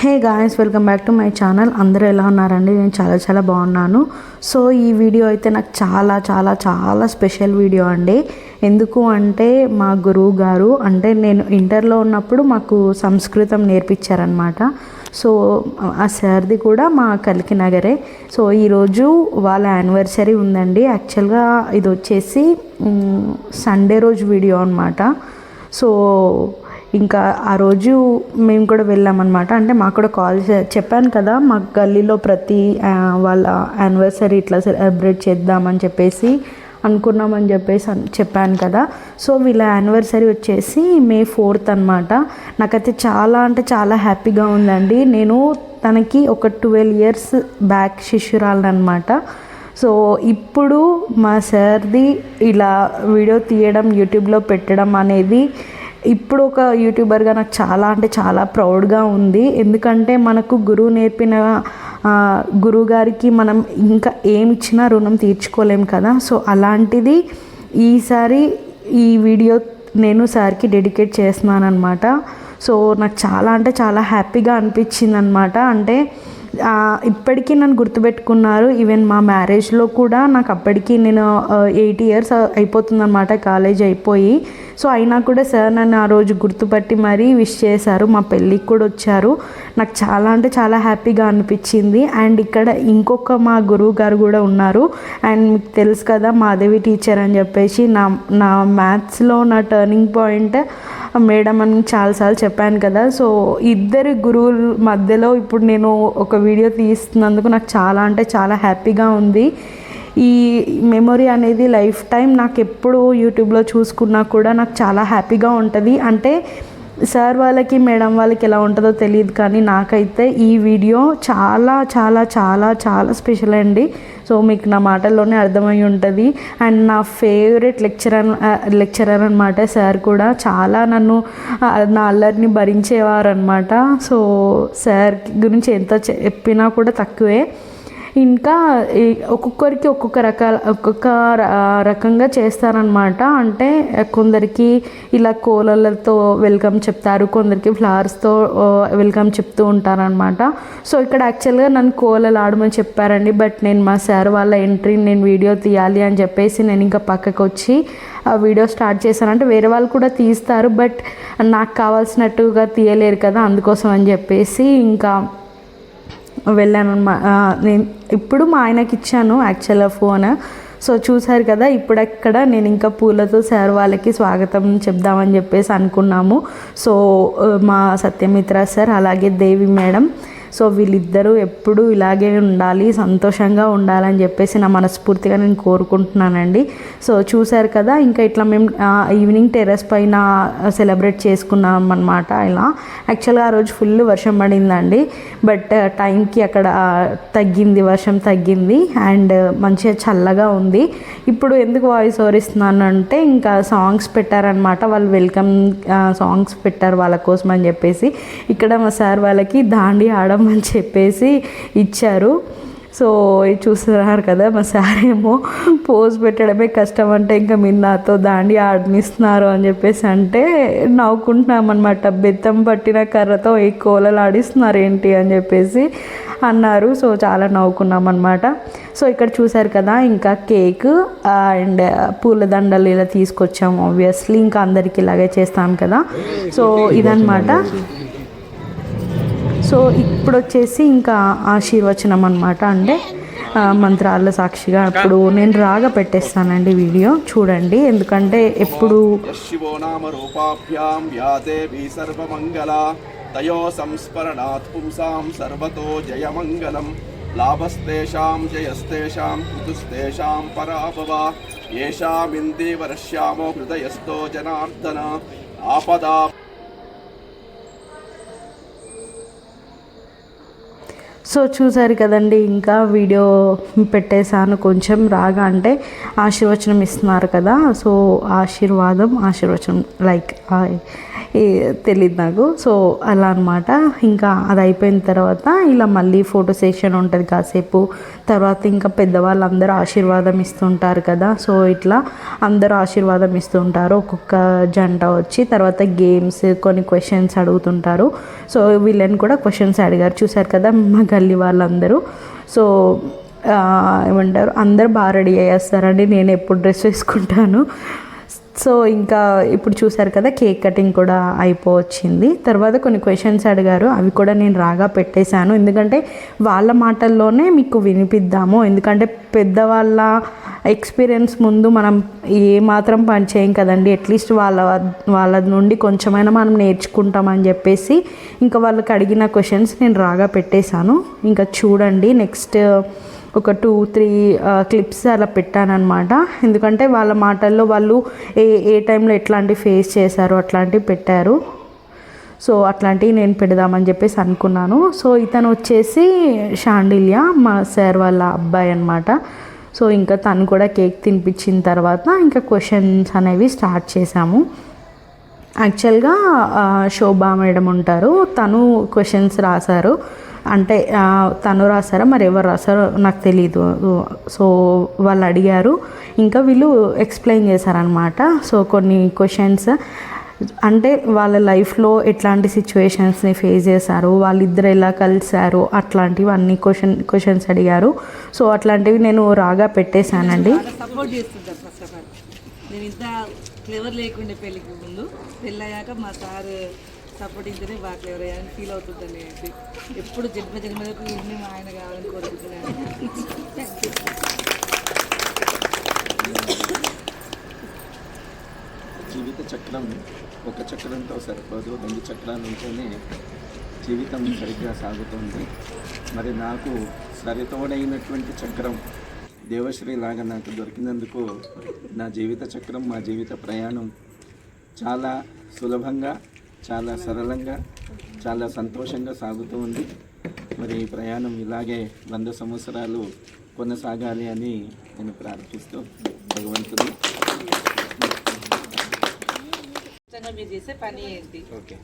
Hey guys welcome back to my channel. అందరూ ఎలా ఉన్నారండి? నేను చాలా చాలా బాగున్నాను. సో ఈ వీడియో అయితే నాకు చాలా చాలా చాలా స్పెషల్ వీడియో అండి. ఎందుకు అంటే మా గురువు గారు అంటే నేను ఇంటర్లో ఉన్నప్పుడు మాకు సంస్కృతం నేర్పించారనమాట సో ఆ సార్ది కూడా మా కలికి నగరే సో ఈరోజు వాళ్ళ యానివర్సరీ ఉందండి. యాక్చువల్గా ఇది వచ్చేసి సండే రోజు వీడియో అనమాట సో ఇంకా ఆ రోజు మేము కూడా వెళ్ళామన్నమాట. అంటే మాకు కూడా కాల్ చే- చెప్పాను కదా మా గల్లీలో ప్రతి వాళ్ళ యానివర్సరీ ఇట్లా సెలబ్రేట్ చేద్దామని చెప్పేసి అనుకున్నామని చెప్పేసి చెప్పాను కదా. సో వీళ్ళ యానివర్సరీ వచ్చేసి మే ఫోర్త్ అనమాట నాకైతే చాలా అంటే చాలా హ్యాపీగా ఉందండి. నేను తనకి ఒక ట్వెల్వ్ ఇయర్స్ బ్యాక్ శిష్యురాలను అనమాట సో ఇప్పుడు మా సార్ది ఇలా వీడియో తీయడం యూట్యూబ్లో పెట్టడం అనేది ఇప్పుడు ఒక యూట్యూబర్గా నాకు చాలా అంటే చాలా ప్రౌడ్గా ఉంది. ఎందుకంటే మనకు గురువు నేర్పిన గురువుగారికి గురువు గారికి మనం ఇంకా ఏమి ఇచ్చినా రుణం తీర్చుకోలేం కదా. సో అలాంటిది ఈసారి ఈ వీడియో నేను సార్కి డెడికేట్ చేస్తున్నాను అనమాట సో నాకు చాలా అంటే చాలా హ్యాపీగా అనిపించింది అనమాట అంటే ఇప్పటికీ నన్ను గుర్తుపెట్టుకున్నారు. ఈవెన్ మా మ్యారేజ్లో కూడా నాకు అప్పటికి నేను ఎయిట్ ఇయర్స్ అయిపోతుందన్నమాట కాలేజ్ అయిపోయి. సో అయినా కూడా సార్ నన్ను ఆ రోజు గుర్తుపట్టి మరీ విష్ చేశారు. మా పెళ్ళికి కూడా వచ్చారు. నాకు చాలా అంటే చాలా హ్యాపీగా అనిపించింది. అండ్ ఇక్కడ ఇంకొక మా గురువు గారు కూడా ఉన్నారు. అండ్ మీకు తెలుసు కదా మాధవి టీచర్ అని చెప్పేసి నా నా మ్యాథ్స్లో నా టర్నింగ్ పాయింట్ మేడం అని చాలాసార్లు చెప్పాను కదా. సో ఇద్దరు గురువుల మధ్యలో ఇప్పుడు నేను ఒక వీడియో తీస్తున్నందుకు నాకు చాలా అంటే చాలా హ్యాపీగా ఉంది. ఈ మెమొరీ అనేది లైఫ్ టైం నాకు ఎప్పుడు యూట్యూబ్లో చూసుకున్నా కూడా నాకు చాలా హ్యాపీగా ఉంటుంది. అంటే సార్ వాళ్ళకి మేడం వాళ్ళకి ఎలా ఉంటుందో తెలియదు కానీ నాకైతే ఈ వీడియో చాలా చాలా చాలా చాలా స్పెషల్ అండి. సో మీకు నా మాటల్లోనే అర్థమై ఉంటుంది. అండ్ నా ఫేవరెట్ లెక్చరర్ లెక్చరర్ అనమాట సార్ కూడా. చాలా నన్ను నా అల్లరిని భరించేవారు అనమాట సో సార్ గురించి ఎంత చెప్పినా కూడా తక్కువే. ఇంకా ఒక్కొక్కరికి ఒక్కొక్క రకాల ఒక్కొక్క రకంగా చేస్తారనమాట అంటే కొందరికి ఇలా కోలలతో వెల్కమ్ చెప్తారు కొందరికి ఫ్లవర్స్తో వెల్కమ్ చెప్తూ ఉంటారనమాట సో ఇక్కడ యాక్చువల్గా నన్ను కోలలు ఆడమని చెప్పారండి బట్ నేను మా సార్ వాళ్ళ ఎంట్రీ నేను వీడియో తీయాలి అని చెప్పేసి నేను ఇంకా పక్కకు వచ్చి ఆ వీడియో స్టార్ట్ చేశాను. అంటే వేరే వాళ్ళు కూడా తీస్తారు బట్ నాకు కావాల్సినట్టుగా తీయలేరు కదా అందుకోసం అని చెప్పేసి ఇంకా వెళ్ళాను నేను ఇప్పుడు మా ఆయనకి ఇచ్చాను యాక్చువల్గా ఫోన్ సో చూసారు కదా ఇప్పుడక్కడ నేను ఇంకా పూలతో సార్ వాళ్ళకి స్వాగతం చెప్దామని చెప్పేసి అనుకున్నాము. సో మా సత్యమిత్ర సార్ అలాగే దేవి మేడం సో వీళ్ళిద్దరూ ఎప్పుడూ ఇలాగే ఉండాలి సంతోషంగా ఉండాలని చెప్పేసి నా మనస్ఫూర్తిగా నేను కోరుకుంటున్నానండి. సో చూశారు కదా ఇంకా ఇట్లా మేము ఈవినింగ్ టెర్రస్ పైన సెలబ్రేట్ చేసుకున్నాం అనమాట ఇలా. యాక్చువల్గా ఆ రోజు ఫుల్ వర్షం పడిందండి బట్ టైంకి అక్కడ తగ్గింది వర్షం తగ్గింది అండ్ మంచిగా చల్లగా ఉంది. ఇప్పుడు ఎందుకు వాయిస్ ఓవర్ ఇస్తున్నాను అంటే ఇంకా సాంగ్స్ పెట్టారనమాట వాళ్ళు వెల్కమ్ సాంగ్స్ పెట్టారు వాళ్ళ కోసం అని చెప్పేసి. ఇక్కడ మా సార్ వాళ్ళకి దాండి అని చెప్పేసి ఇచ్చారు. సో చూస్తున్నారు కదా మా సార్ ఏమో పోజ్ పెట్టడమే కష్టం అంటే ఇంకా మీరు నాతో దాండి ఆడనిస్తున్నారు అని చెప్పేసి అంటే నవ్వుకుంటున్నామన్నమాట. బెత్తం పట్టిన కర్రతో ఈ కోలలు ఆడిస్తున్నారు ఏంటి అని చెప్పేసి అన్నారు. సో చాలా నవ్వుకున్నాం అనమాట సో ఇక్కడ చూసారు కదా ఇంకా కేక్ అండ్ పూలదండలు ఇలా తీసుకొచ్చాము ఆబ్వియస్లీ ఇంకా అందరికి ఇలాగే చేస్తాం కదా. సో ఇదన్నమాట. సో ఇప్పుడు వచ్చేసి ఇంకా ఆశీర్వచనం అనమాట అంటే మంత్రాల సాక్షిగా అప్పుడు నేను రాగ పెట్టేస్తానండి వీడియో. చూడండి ఎందుకంటే ఎప్పుడు తయో సంస్మరణాత్ పుంసాం సర్వతో జయమంగళం. లాభస్తేషాం జయస్తేషాం కుతుస్తేషాం పరాభవ ఏషామిందే వర్ష్యామో హృదయస్థో జనార్దన ఆపదా సో చూసారు కదండి ఇంకా వీడియో పెట్టేశాను. కొంచెం రాగా అంటే ఆశీర్వచనం ఇస్తున్నారు కదా సో ఆశీర్వాదం ఆశీర్వచనం లైక్ తెలియదు నాకు. సో అలా అనమాట ఇంకా అది అయిపోయిన తర్వాత ఇలా మళ్ళీ ఫోటో సెషన్ ఉంటుంది కాసేపు. తర్వాత ఇంకా పెద్దవాళ్ళందరూ ఆశీర్వాదం ఇస్తుంటారు కదా. సో ఇట్లా అందరూ ఆశీర్వాదం ఇస్తుంటారు. ఒక్కొక్క జంట వచ్చి తర్వాత గేమ్స్ కొన్ని క్వశ్చన్స్ అడుగుతుంటారు. సో వీళ్ళని కూడా క్వశ్చన్స్ అడిగారు. చూసారు కదా మా గల్లీ వాళ్ళందరూ. సో ఏమంటారు? అందరు బాగా రెడీ అయ్యేస్తారండి. నేను ఎప్పుడు డ్రెస్ వేసుకుంటాను. సో ఇంకా ఇప్పుడు చూసారు కదా కేక్ కటింగ్ కూడా అయిపోవచ్చింది. తర్వాత కొన్ని క్వశ్చన్స్ అడిగారు అవి కూడా నేను రాగా పెట్టేశాను. ఎందుకంటే వాళ్ళ మాటల్లోనే మీకు వినిపిద్దాము. ఎందుకంటే పెద్దవాళ్ళ ఎక్స్పీరియన్స్ ముందు మనం ఏ మాత్రం పని చేయం కదండి. అట్లీస్ట్ వాళ్ళ వాళ్ళ నుండి కొంచెమైనా మనం నేర్చుకుంటామని చెప్పేసి ఇంకా వాళ్ళకి అడిగిన క్వశ్చన్స్ నేను రాగా పెట్టేశాను. ఇంకా చూడండి నెక్స్ట్ ఒక టూ త్రీ క్లిప్స్ అలా పెట్టానమాట ఎందుకంటే వాళ్ళ మాటల్లో వాళ్ళు ఏ ఏ టైంలో ఎట్లాంటి ఫేస్ చేశారు అట్లాంటివి పెట్టారు. సో అట్లాంటివి నేను పెడదామని చెప్పేసి అనుకున్నాను. సో ఇతను వచ్చేసి షాండిల్య మా సార్ వాళ్ళ అబ్బాయి అనమాట సో ఇంకా తను కూడా కేక్ తినిపించిన తర్వాత ఇంకా క్వశ్చన్స్ అనేవి స్టార్ట్ చేశాము. యాక్చువల్గా శోభా మేడం ఉంటారు. తను క్వశ్చన్స్ రాశారు. అంటే తను రాశారా? మరి ఎవరు రాశారో నాకు తెలియదు సో వాళ్ళు అడిగారు. ఇంకా వీళ్ళు ఎక్స్ప్లెయిన్ చేశారనమాట సో కొన్ని క్వశ్చన్స్ అంటే వాళ్ళ లైఫ్లో ఎట్లాంటి సిచ్యువేషన్స్ని ఫేస్ చేశారు? వాళ్ళిద్దరు ఎలా కలిశారు? అట్లాంటివి అన్ని క్వశ్చన్ క్వశ్చన్స్ అడిగారు. సో అట్లాంటివి నేను రాగా పెట్టేశానండి. సపోర్ట్ ఫస్ట్ నేను ఇంత క్లెవర్ లేకుండే పెళ్ళికి ముందు పెళ్ళయ్యాక మా సార్ సపోర్ట్ ఇద్దరే బాగా క్లెవర్ అయ్యారని ఫీల్ అవుతుందని ఎప్పుడు జన్మ జన్మలకు ఇన్ని మా ఆయన కావాలని కోరుకుంటున్నాను. జీవిత చక్రం ఒక చక్రంతో సరిపోదు రెండు చక్రాల నుంచే జీవితం సరిగ్గా సాగుతుంది. మరి నాకు సరితోడైనటువంటి చక్రం దేవశ్రీ లాగా నాకు దొరికినందుకు నా జీవిత చక్రం మా జీవిత ప్రయాణం చాలా సులభంగా చాలా సరళంగా చాలా సంతోషంగా సాగుతూ ఉంది. మరి ఈ ప్రయాణం ఇలాగే వంద సంవత్సరాలు కొనసాగాలి అని నేను ప్రార్థిస్తూ భగవంతుడు మీరు చేసే పని ఏంటి? ఓకే.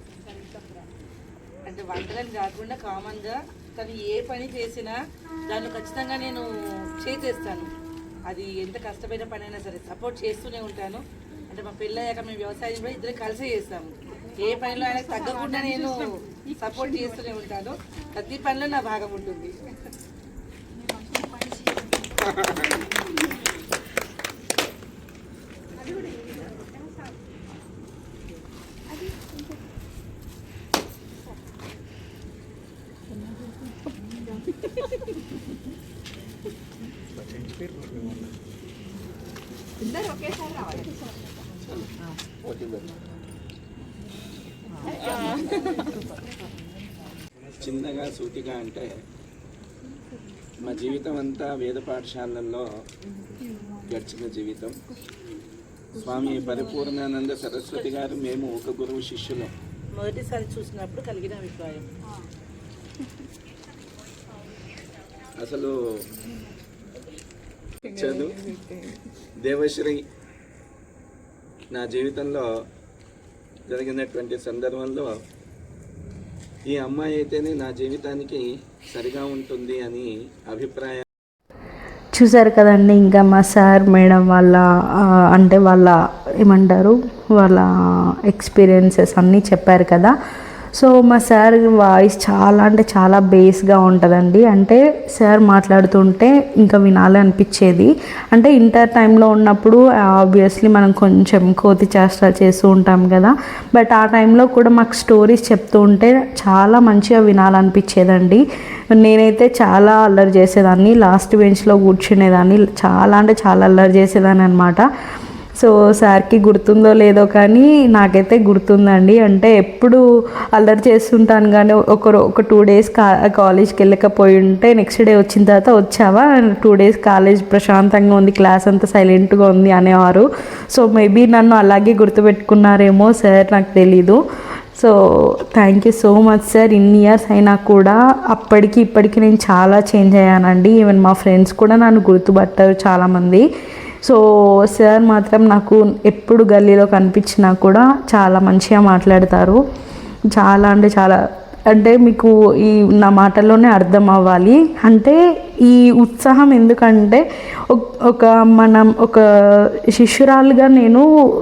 అంటే వంటలని కాకుండా కామన్గా తను ఏ పని చేసినా దాన్ని ఖచ్చితంగా నేను చేసేస్తాను. అది ఎంత కష్టమైన పని అయినా సరే సపోర్ట్ చేస్తూనే ఉంటాను. అంటే మా పెళ్ళయ్యాక మేము వ్యవసాయం కూడా ఇద్దరు కలిసే చేస్తాము. ఏ పనిలో ఆయనకు తగ్గకుండా నేను సపోర్ట్ చేస్తూనే ఉంటాను. ప్రతి పనిలో నా భాగం ఉంటుంది. చిన్నగా సూటిగా అంటే మా జీవితం అంతా వేద పాఠశాలల్లో గడిచిన జీవితం. స్వామి పరిపూర్ణానంద సరస్వతి గారు మేము ఒక గురువు శిష్యులం. మొదటిసారి చూసినప్పుడు కలిగిన అభిప్రాయం. అసలు చదువు దేవశ్రీ నా జీవితంలో జరిగినటువంటి సందర్భంలో ఈ అమ్మాయి అయితేనే నా జీవితానికి సరిగా ఉంటుంది అని అభిప్రాయం. చూసారు కదండి ఇంకా మా సార్ మేడం వాళ్ళ అంటే వాళ్ళ ఏమంటారు వాళ్ళ ఎక్స్పీరియన్సెస్ అన్నీ చెప్పారు కదా. సో మా సార్ వాయిస్ చాలా అంటే చాలా బేస్గా ఉంటుందండి. అంటే సార్ మాట్లాడుతుంటే ఇంకా వినాలి అనిపించేది. అంటే ఇంటర్ టైంలో ఉన్నప్పుడు ఆబ్వియస్లీ మనం కొంచెం కోతి చేష్ట చేస్తూ ఉంటాం కదా. బట్ ఆ టైంలో కూడా మాకు స్టోరీస్ చెప్తూ ఉంటే చాలా మంచిగా వినాలనిపించేదండి. నేనైతే చాలా అల్లరి చేసేదాన్ని. లాస్ట్ బెంచ్లో కూర్చునేదాన్ని. చాలా అంటే చాలా అల్లరి చేసేదాన్ని అనమాట సో సార్కి గుర్తుందో లేదో కానీ నాకైతే గుర్తుందండి. అంటే ఎప్పుడు అల్లరి చేస్తుంటాను కానీ ఒక ఒక టూ డేస్ కా కాలేజ్కి వెళ్ళకపోయి ఉంటే నెక్స్ట్ డే వచ్చిన తర్వాత వచ్చావా? టూ డేస్ కాలేజ్ ప్రశాంతంగా ఉంది క్లాస్ అంతా సైలెంట్గా ఉంది అనేవారు సో మేబీ నన్ను అలాగే గుర్తుపెట్టుకున్నారేమో సార్ నాకు తెలీదు. So thank you so much sir. ఇన్ని ఇయర్స్ అయినా కూడా అప్పటికి ఇప్పటికి నేను చాలా చేంజ్ అయ్యానండి. ఈవెన్ మా ఫ్రెండ్స్ కూడా నన్ను గుర్తుపట్టారు చాలామంది. సో సార్ మాత్రం నాకు ఎప్పుడు గల్లీలో కనిపించినా కూడా చాలా మంచిగా మాట్లాడతారు. చాలా అంటే చాలా అంటే మీకు ఈ నా మాటల్లోనే అర్థం అవ్వాలి. అంటే ఈ ఉత్సాహం ఎందుకంటే ఒక- మనం ఒక శిష్యురాలుగా నేను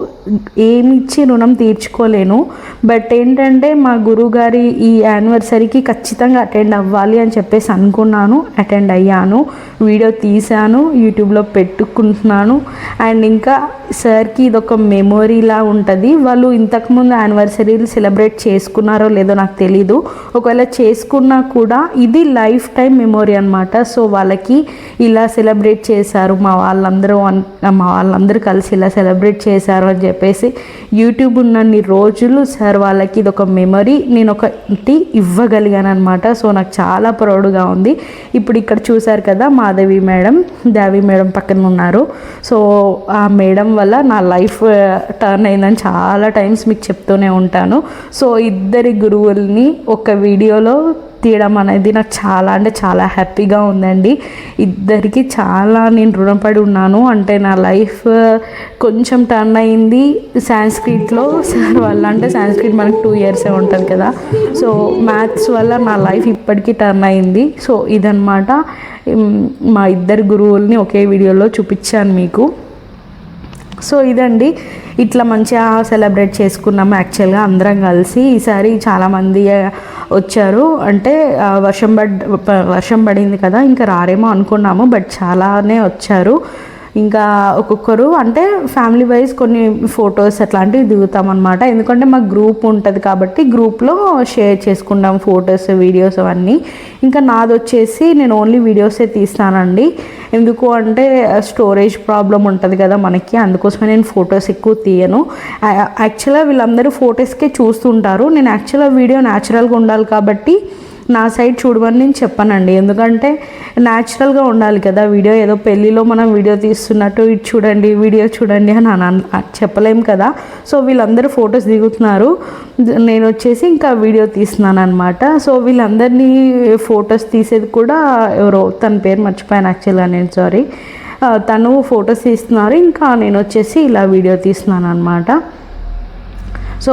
ఏమి ఇచ్చి రుణం తీర్చుకోలేను. బట్ ఏంటంటే మా గురువుగారి ఈ యానివర్సరీకి ఖచ్చితంగా అటెండ్ అవ్వాలి అని చెప్పేసి అనుకున్నాను అటెండ్ అయ్యాను వీడియో తీశాను యూట్యూబ్లో పెట్టుకుంటున్నాను. అండ్ ఇంకా సార్కి ఇది ఒక మెమొరీలా ఉంటుంది. వాళ్ళు ఇంతకుముందు యానివర్సరీలు సెలబ్రేట్ చేసుకున్నారో లేదో నాకు తెలీదు. ఒకవేళ చేసుకున్నా కూడా ఇది లైఫ్ టైం మెమొరీ అనమాట సో వాళ్ళకి ఇలా సెలబ్రేట్ చేశారు మా వాళ్ళందరూ అన్- మా వాళ్ళందరూ కలిసి ఇలా సెలబ్రేట్ చేశారు అని చెప్పేసి యూట్యూబ్ ఉన్నన్ని రోజులు సార్ వాళ్ళకి ఇది ఒక మెమరీ నేను ఒకటి ఇవ్వగలిగాను అనమాట సో నాకు చాలా ప్రౌడ్గా ఉంది. ఇప్పుడు ఇక్కడ చూశారు కదా మాధవి మేడం దేవి మేడం పక్కన ఉన్నారు. సో ఆ మేడం వల్ల నా లైఫ్ టర్న్ అయిందని చాలా టైమ్స్ మీకు చెప్తూనే ఉంటాను. సో ఇద్దరి గురువుల్ని ఒక వీడియోలో తీయడం అనేది నాకు చాలా అంటే చాలా హ్యాపీగా ఉందండి. ఇద్దరికి చాలా నేను రుణపడి ఉన్నాను. అంటే నా లైఫ్ కొంచెం టర్న్ అయింది. సాంస్క్రిట్లో సార్ వల్ల అంటే సాంస్క్రిట్ మనకు టూ ఇయర్సే ఉంటుంది కదా. సో మ్యాథ్స్ వల్ల నా లైఫ్ ఇప్పటికీ టర్న్ అయింది. సో ఇదనమాట మా ఇద్దరు గురువుల్ని ఒకే వీడియోలో చూపించాను మీకు. సో ఇదండి. ఇట్లా మంచిగా సెలబ్రేట్ చేసుకున్నాము యాక్చువల్గా అందరం కలిసి. ఈసారి చాలామంది వచ్చారు. అంటే వర్షం పడ్ వర్షం పడింది కదా ఇంకా రారేమో అనుకున్నాము బట్ చాలానే వచ్చారు. ఇంకా ఒక్కొక్కరు అంటే ఫ్యామిలీ వైజ్ కొన్ని ఫొటోస్ అట్లాంటివి దిగుతాం అనమాట ఎందుకంటే మా గ్రూప్ ఉంటుంది కాబట్టి గ్రూప్లో షేర్ చేసుకుంటాం ఫొటోస్ వీడియోస్ అవన్నీ. ఇంకా నాది వచ్చేసి నేను ఓన్లీ వీడియోసే తీస్తానండి. ఎందుకు అంటే స్టోరేజ్ ప్రాబ్లం ఉంటుంది కదా మనకి. అందుకోసమే నేను ఫొటోస్ ఎక్కువ తీయను. యాక్చువల్గా వీళ్ళందరూ ఫొటోస్కే చూస్తుంటారు. నేను యాక్చువల్గా వీడియో న్యాచురల్గా ఉండాలి కాబట్టి నా సైడ్ చూడమని నేను చెప్పానండి. ఎందుకంటే న్యాచురల్గా ఉండాలి కదా వీడియో. ఏదో పెళ్ళిలో మనం వీడియో తీస్తున్నట్టు ఇటు చూడండి వీడియో చూడండి అని అన- చెప్పలేం కదా. సో వీళ్ళందరూ ఫొటోస్ దిగుతున్నారు. నేను వచ్చేసి ఇంకా వీడియో తీస్తున్నాను అనమాట సో వీళ్ళందరినీ ఫొటోస్ తీసేది కూడా ఎవరో తన పేరు మర్చిపోయాను యాక్చువల్గా నేను సారీ. తను ఫొటోస్ తీస్తున్నారు. ఇంకా నేను వచ్చేసి ఇలా వీడియో తీస్తున్నాను అనమాట సో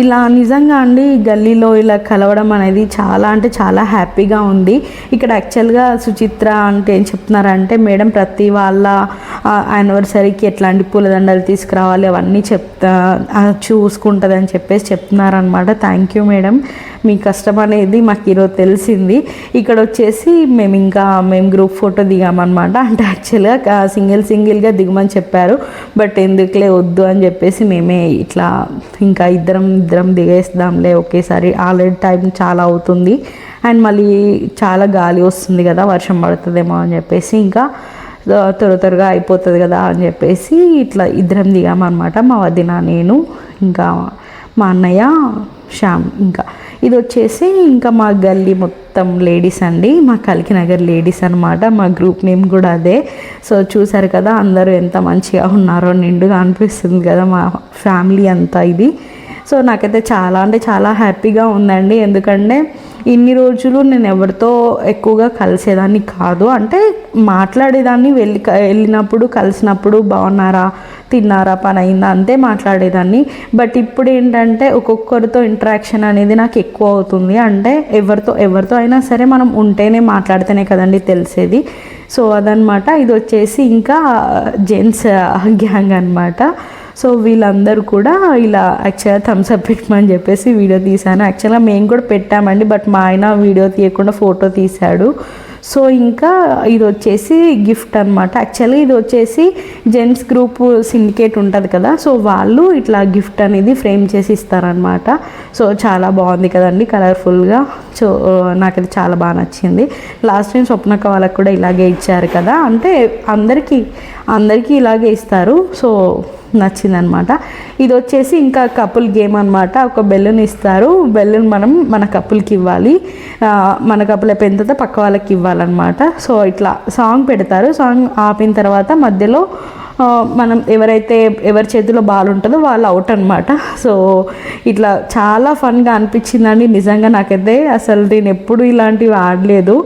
ఇలా నిజంగా అండి గల్లీలో ఇలా కలవడం అనేది చాలా అంటే చాలా హ్యాపీగా ఉంది. ఇక్కడ యాక్చువల్గా సుచిత్ర అంటే ఏం చెప్తున్నారంటే మేడం ప్రతి వాళ్ళ యానివర్సరీకి ఎట్లాంటి పూలదండలు తీసుకురావాలి అవన్నీ చెప్తా చూసుకుంటుంది అని చెప్పేసి చెప్తున్నారనమాట థ్యాంక్ యూ మేడం. మీ కష్టం అనేది మాకు ఈరోజు తెలిసింది. ఇక్కడ వచ్చేసి మేము ఇంకా మేము గ్రూప్ ఫోటో దిగామన్నమాట. అంటే యాక్చువల్గా సింగిల్ సింగిల్గా దిగమని చెప్పారు. బట్ ఎందుకులే వద్దు అని చెప్పేసి మేమే ఇట్లా ఇంకా ఇంకా ఇద్దరం ఇద్దరం దిగేస్తాంలే ఒకేసారి. ఆల్రెడీ టైం చాలా అవుతుంది. అండ్ మళ్ళీ చాలా గాలి వస్తుంది కదా వర్షం పడుతుందేమో అని చెప్పేసి ఇంకా త్వర త్వరగా అయిపోతుంది కదా అని చెప్పేసి ఇట్లా ఇద్దరం దిగామన్నమాట. మా వదిన నేను ఇంకా మా అన్నయ్య శ్యామ్ ఇంకా. ఇది వచ్చేసి ఇంకా మా గల్లీ మొత్తం లేడీస్ అండి. మా కలికి నగర్ లేడీస్ అనమాట మా గ్రూప్ నేమ్ కూడా అదే. సో చూసారు కదా అందరూ ఎంత మంచిగా ఉన్నారో నిండుగా అనిపిస్తుంది కదా మా ఫ్యామిలీ అంతా ఇది. సో నాకైతే చాలా అంటే చాలా హ్యాపీగా ఉందండి. ఎందుకంటే ఇన్ని రోజులు నేను ఎవరితో ఎక్కువగా కలిసేదాన్ని కాదు. అంటే మాట్లాడేదాన్ని వెళ్ళి వెళ్ళినప్పుడు కలిసినప్పుడు బాగున్నారా తిన్నారా పని అయిందా అంతే మాట్లాడేదాన్ని. బట్ ఇప్పుడు ఏంటంటే ఒక్కొక్కరితో ఇంటరాక్షన్ అనేది నాకు ఎక్కువ అవుతుంది. అంటే ఎవరితో ఎవరితో అయినా సరే మనం ఉంటేనే మాట్లాడితేనే కదండి తెలిసేది. సో అదనమాట. ఇది వచ్చేసి ఇంకా జెంట్స్ గ్యాంగ్ అనమాట సో వీళ్ళందరూ కూడా ఇలా యాక్చువల్గా థమ్స్అప్ పెట్టమని చెప్పేసి వీడియో తీశాను. యాక్చువల్గా మేము కూడా పెట్టామండి బట్ మా ఆయన వీడియో తీయకుండా ఫోటో తీశాడు. సో ఇంకా ఇది వచ్చేసి గిఫ్ట్ అనమాట యాక్చువల్లీ ఇది వచ్చేసి జెంట్స్ గ్రూప్ సిండికేట్ ఉంటుంది కదా సో వాళ్ళు ఇట్లా గిఫ్ట్ అనేది ఫ్రేమ్ చేసి ఇస్తారనమాట సో చాలా బాగుంది కదండి కలర్ఫుల్గా సో నాకైతే చాలా బాగా నచ్చింది. లాస్ట్ టైం స్వప్నక వాళ్ళకి కూడా ఇలాగే ఇచ్చారు కదా అంటే అందరికీ అందరికీ ఇలాగే ఇస్తారు. సో నచ్చిందనమాట. ఇది వచ్చేసి ఇంకా కపుల్ గేమ్ అనమాట ఒక బెలూన్ ఇస్తారు. బెలూన్ మనం మన కపుల్కి ఇవ్వాలి. మన కపుల్ అయిపోయిన తర్వాత పక్క వాళ్ళకి ఇవ్వాలన్నమాట. సో ఇట్లా సాంగ్ పెడతారు. సాంగ్ ఆపిన తర్వాత మధ్యలో మనం ఎవరైతే ఎవరి చేతిలో బాల్ ఉంటుందో వాళ్ళు అవుట్ అనమాట సో ఇట్లా చాలా ఫన్గా అనిపించిందండి. నిజంగా నాకైతే అసలు నేను ఎప్పుడు ఇలాంటివి ఆడలేదు.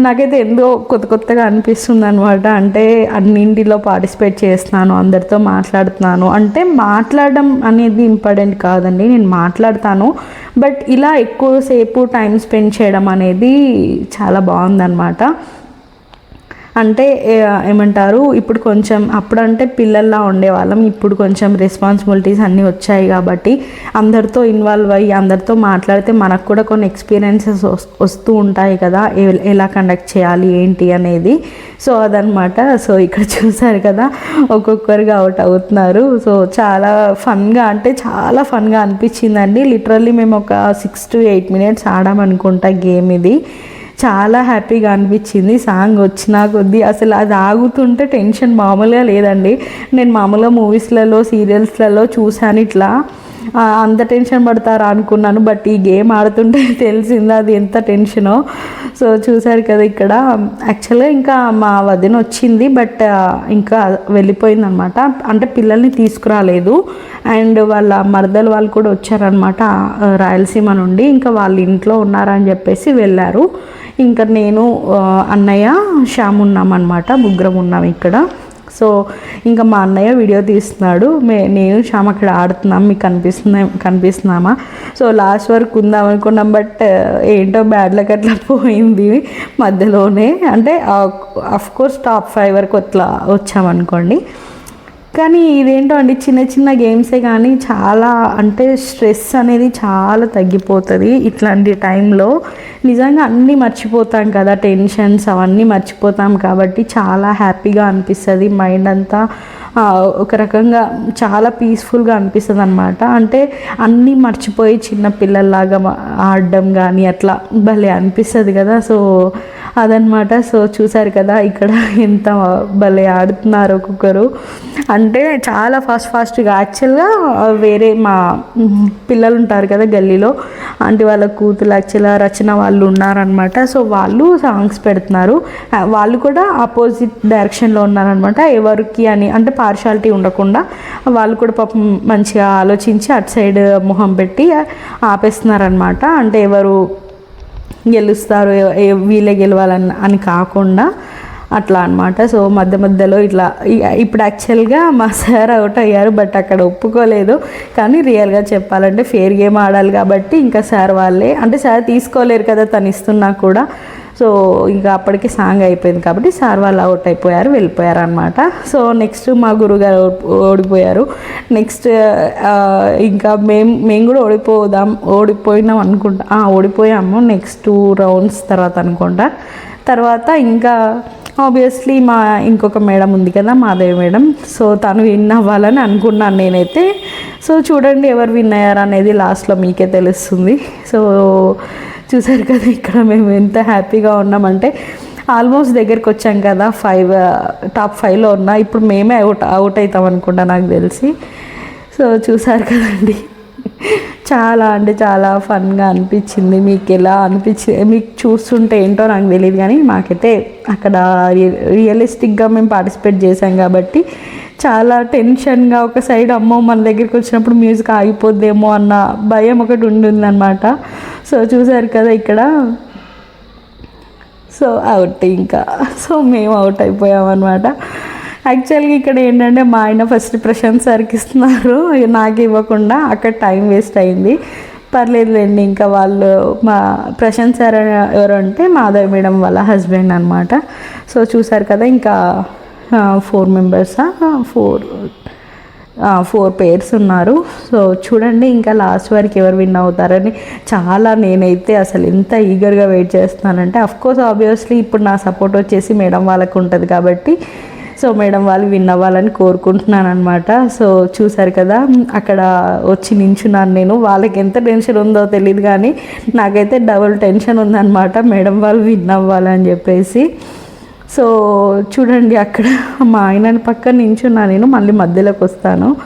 నాకైతే ఎంతో కొత్త కొత్తగా అనిపిస్తుంది అనమాట అంటే అన్నింటిలో పార్టిసిపేట్ చేస్తున్నాను అందరితో మాట్లాడుతున్నాను. అంటే మాట్లాడడం అనేది ఇంపార్టెంట్ కాదండి నేను మాట్లాడతాను. బట్ ఇలా ఎక్కువసేపు టైం స్పెండ్ చేయడం అనేది చాలా బాగుందన్నమాట. అంటే ఏమంటారు ఇప్పుడు కొంచెం అప్పుడంటే పిల్లల్లా ఉండేవాళ్ళం. ఇప్పుడు కొంచెం రెస్పాన్సిబిలిటీస్ అన్నీ వచ్చాయి కాబట్టి అందరితో ఇన్వాల్వ్ అయ్యి అందరితో మాట్లాడితే మనకు కూడా కొన్ని ఎక్స్పీరియన్సెస్ వస్తూ ఉంటాయి కదా. ఎలా కండక్ట్ చేయాలి ఏంటి అనేది. సో అదనమాట సో ఇక్కడ చూసారు కదా ఒక్కొక్కరుగా అవుట్ అవుతున్నారు. సో చాలా ఫన్గా అంటే చాలా ఫన్గా అనిపించిందండి. లిటరల్లీ మేము ఒక సిక్స్ టు ఎయిట్ మినిట్స్ ఆడామనుకుంటా గేమ్ ఇది. చాలా హ్యాపీగా అనిపించింది. సాంగ్ వచ్చిన కొద్దీ అసలు అది ఆగుతుంటే టెన్షన్ మామూలుగా లేదండి. నేను మామూలుగా మూవీస్లలో సీరియల్స్లలో చూశాను ఇట్లా. అంత టెన్షన్ పడతారా అనుకున్నాను. బట్ ఈ గేమ్ ఆడుతుంటే తెలిసింది అది ఎంత టెన్షనో. సో చూశారు కదా ఇక్కడ. యాక్చువల్గా ఇంకా మా వదిన వచ్చింది. బట్ ఇంకా వెళ్ళిపోయింది అనమాట అంటే పిల్లల్ని తీసుకురాలేదు. అండ్ వాళ్ళ మరదలు వాళ్ళు కూడా వచ్చారనమాట రాయలసీమ నుండి. ఇంకా వాళ్ళ ఇంట్లో ఉన్నారని చెప్పేసి వెళ్ళారు. ఇంకా నేను అన్నయ్య శ్యామ్ ఉన్నామన్నమాట ముగ్గురం ఉన్నాం ఇక్కడ. సో ఇంకా మా అన్నయ్య వీడియో తీస్తున్నాడు. మే నేను శ్యామ్ అక్కడ ఆడుతున్నాం మీకు కనిపిస్తున్నా కనిపిస్తున్నామా? సో లాస్ట్ వరకు ఉందాం అనుకున్నాం బట్ ఏంటో బ్యాడ్ లక్ అట్లా పోయింది మధ్యలోనే. అంటే అఫ్ కోర్స్ టాప్ ఫైవ్ వరకు అట్లా వచ్చామనుకోండి. కానీ ఇదేంటో అండి చిన్న చిన్న గేమ్సే కానీ చాలా అంటే స్ట్రెస్ అనేది చాలా తగ్గిపోతుంది ఇట్లాంటి టైంలో. నిజంగా అన్నీ మర్చిపోతాం కదా టెన్షన్స్ అవన్నీ మర్చిపోతాం కాబట్టి చాలా హ్యాపీగా అనిపిస్తుంది. మైండ్ అంతా ఒక రకంగా చాలా పీస్ఫుల్గా అనిపిస్తుంది అనమాట అంటే అన్నీ మర్చిపోయి చిన్న పిల్లల్లాగా ఆడడం కానీ అట్లా భలే అనిపిస్తుంది కదా. సో అదనమాట. సో చూసారు కదా ఇక్కడ ఎంత భలే ఆడుతున్నారు ఒక్కొక్కరు. అంటే చాలా ఫాస్ట్ ఫాస్ట్గా యాక్చువల్గా వేరే మా పిల్లలు ఉంటారు కదా గల్లీలో అంటే వాళ్ళ కూతురు యాక్చువల్గా రచన వాళ్ళు ఉన్నారనమాట. సో వాళ్ళు సాంగ్స్ పెడుతున్నారు. వాళ్ళు కూడా ఆపోజిట్ డైరెక్షన్లో ఉన్నారనమాట. ఎవరికి అని అంటే పార్షాలిటీ ఉండకుండా వాళ్ళు కూడా పాపం మంచిగా ఆలోచించి అటు సైడ్ మొహం పెట్టి ఆపేస్తున్నారనమాట. అంటే ఎవరు గెలుస్తారు వీళ్ళే గెలవాలని అని కాకుండా అట్లా అన్నమాట. సో మధ్య మధ్యలో ఇట్లా ఇప్పుడు యాక్చువల్గా మా సార్ అవుట్ అయ్యారు బట్ అక్కడ ఒప్పుకోలేదు. కానీ రియల్గా చెప్పాలంటే ఫేర్ గేమ్ ఆడాలి కాబట్టి ఇంకా సార్ వాళ్ళే. అంటే సార్ తీసుకోలేరు కదా తను ఇస్తున్నా కూడా. సో ఇంకా అప్పటికి సాంగ్ అయిపోయింది కాబట్టి సార్ వాళ్ళు అవుట్ అయిపోయారు వెళ్ళిపోయారు అనమాట సో నెక్స్ట్ మా గురుగారు ఓడిపోయారు. నెక్స్ట్ ఇంకా మేము మేము కూడా ఓడిపోదాం ఓడిపోయినాం అనుకుంటా. ఓడిపోయాము నెక్స్ట్ టూ రౌండ్స్ తర్వాత అనుకుంటా. తర్వాత ఇంకా ఆబ్వియస్లీ మా ఇంకొక మేడం ఉంది కదా మాదేవి మేడం. సో తను విన్ అవ్వాలని అనుకున్నాను నేనైతే. సో చూడండి ఎవరు విన్ అయ్యారు అనేది లాస్ట్లో మీకే తెలుస్తుంది. సో చూసారు కదా ఇక్కడ మేము ఎంత హ్యాపీగా ఉన్నామంటే ఆల్మోస్ట్ దగ్గరికి వచ్చాం కదా ఫైవ్ టాప్ ఫైవ్లో ఉన్నా. ఇప్పుడు మేమే అవుట్ అవుట్ అవుతాం అనుకుంటా నాకు తెలిసి. సో చూసారు కదండి. చాలా అంటే చాలా ఫన్గా అనిపించింది. మీకు ఎలా అనిపించింది మీకు చూస్తుంటే ఏంటో నాకు తెలియదు కానీ మాకైతే అక్కడ రియలిస్టిక్గా మేము పార్టిసిపేట్ చేసాం కాబట్టి చాలా టెన్షన్గా ఒక సైడ్ అమ్మో మన దగ్గరికి వచ్చినప్పుడు మ్యూజిక్ ఆగిపోద్దేమో అన్న భయం ఒకటి ఉండిందనమాట సో చూసారు కదా ఇక్కడ. సో అవుట్ ఇంకా. సో మేము అవుట్ అయిపోయామన్నమాట యాక్చువల్గా ఇక్కడ ఏంటంటే మా ఆయన ఫస్ట్ ప్రశాంత్ సార్కి ఇస్తున్నారు. నాకు ఇవ్వకుండా అక్కడ టైం వేస్ట్ అయింది. పర్లేదులేండి ఇంకా వాళ్ళు మా ప్రశాంత్ సార్ ఎవరు అంటే మాధవ్ మేడం వాళ్ళ హస్బెండ్ అనమాట సో చూసారు కదా ఇంకా ఫోర్ మెంబర్సా ఫోర్ ఫోర్ పేర్స్ ఉన్నారు. సో చూడండి ఇంకా లాస్ట్ వరకు ఎవరు విన్ అవుతారని చాలా నేనైతే అసలు ఎంత ఈగర్గా వెయిట్ చేస్తున్నానంటే కోర్స్ ఆబ్వియస్లీ ఇప్పుడు నా సపోర్ట్ వచ్చేసి మేడం వాళ్ళకు ఉంటుంది కాబట్టి సో మేడం వాళ్ళు విన్ అవ్వాలని కోరుకుంటున్నాను అనమాట సో చూసారు కదా అక్కడ వచ్చి నించున్నాను నేను. వాళ్ళకి ఎంత టెన్షన్ ఉందో తెలియదు కానీ నాకైతే డబుల్ టెన్షన్ ఉందన్నమాట. మేడం వాళ్ళు విన్ అవ్వాలని చెప్పేసి. సో చూడండి అక్కడ మా ఆయన పక్కన నించున్నా నేను మళ్ళీ మధ్యలోకి వస్తాను.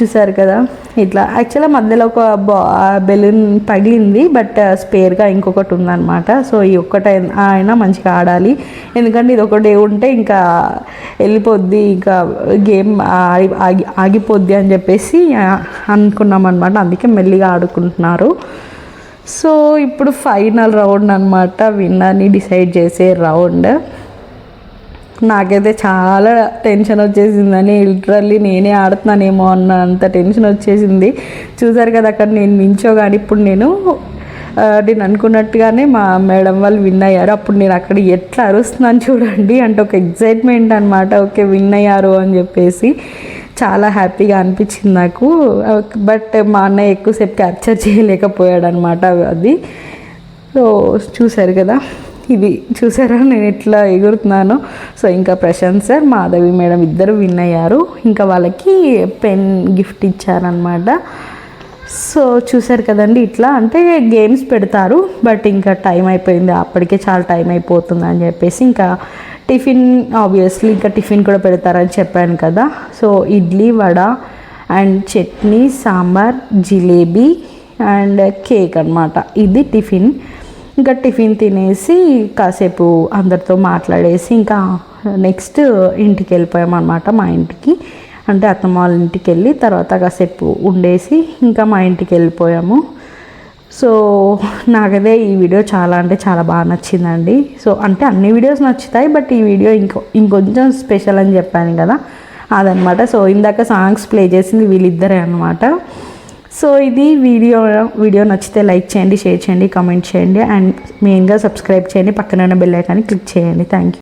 చూసారు కదా? ఇట్లా యాక్చువల్గా మధ్యలో ఒక బా బెలూన్ పగిలింది బట్ స్పేర్గా uh, ఇంకొకటి ఉందన్నమాట. సో ఈ ఒక్కట ఆయన మంచిగా ఆడాలి. ఎందుకంటే ఇది ఒకటి ఉంటే ఇంకా వెళ్ళిపోద్ది ఇంకా గేమ్ ఆగి ఆగి ఆగిపోద్ది అని చెప్పేసి అనుకున్నాం అనమాట అందుకే మెల్లిగా ఆడుకుంటున్నారు. సో ఇప్పుడు ఫైనల్ రౌండ్ అనమాట విన్నర్ని డిసైడ్ చేసే రౌండ్ నాకైతే చాలా టెన్షన్ వచ్చేసిందని లిటరల్లీ నేనే ఆడుతున్నానేమో అన్న అంత టెన్షన్ వచ్చేసింది. చూసారు కదా అక్కడ నేను నించోగాని ఇప్పుడు నేను నేను అనుకున్నట్టుగానే మా మేడం వాళ్ళు విన్ అయ్యారు. అప్పుడు నేను అక్కడ ఎట్లా అరుస్తున్నాను చూడండి అంటే ఒక ఎగ్జైట్మెంట్ అనమాట ఓకే విన్ అయ్యారు అని చెప్పేసి చాలా హ్యాపీగా అనిపించింది నాకు. బట్ మా అన్నయ్య ఎక్కువసేపు క్యాప్చర్ చేయలేకపోయాడు అనమాట అది. సో చూసారు కదా. ఇది చూసారా? నేను ఎట్లా ఎగురుతున్నాను. సో ఇంకా ప్రశాంత్ సార్ మాధవి మేడం ఇద్దరు విన్ అయ్యారు. ఇంకా వాళ్ళకి పెన్ గిఫ్ట్ ఇచ్చారనమాట సో చూసారు కదండి ఇట్లా అంటే గేమ్స్ పెడతారు. బట్ ఇంకా టైం అయిపోయింది. అప్పటికే చాలా టైం అయిపోతుంది అని చెప్పేసి ఇంకా టిఫిన్ ఆబ్వియస్లీ ఇంకా టిఫిన్ కూడా పెడతారని చెప్పాను కదా. So idli vada and chutney sambar jalebi and cake అనమాట ఇది టిఫిన్. ఇంకా టిఫిన్ తినేసి కాసేపు అందరితో మాట్లాడేసి ఇంకా నెక్స్ట్ ఇంటికి వెళ్ళిపోయామన్నమాట మా ఇంటికి. అంటే అత్తమ్మ వాళ్ళ ఇంటికి వెళ్ళి తర్వాత కాసేపు ఉండేసి ఇంకా మా ఇంటికి వెళ్ళిపోయాము. సో నాకదే ఈ వీడియో చాలా అంటే చాలా బాగా నచ్చిందండి. సో అంటే అన్ని వీడియోస్ నచ్చుతాయి బట్ ఈ వీడియో ఇంకో ఇంకొంచెం స్పెషల్ అని చెప్పాను కదా. అదనమాట. సో ఇందాక సాంగ్స్ ప్లే చేసింది వీళ్ళిద్దరే అనమాట సో ఇది వీడియో వీడియో నచ్చితే లైక్ చేయండి షేర్ చేయండి కామెంట్ చేయండి అండ్ మెయిన్గా సబ్స్క్రైబ్ చేయండి పక్కన ఉన్న బెల్ ఐకాన్ని క్లిక్ చేయండి. Thank you.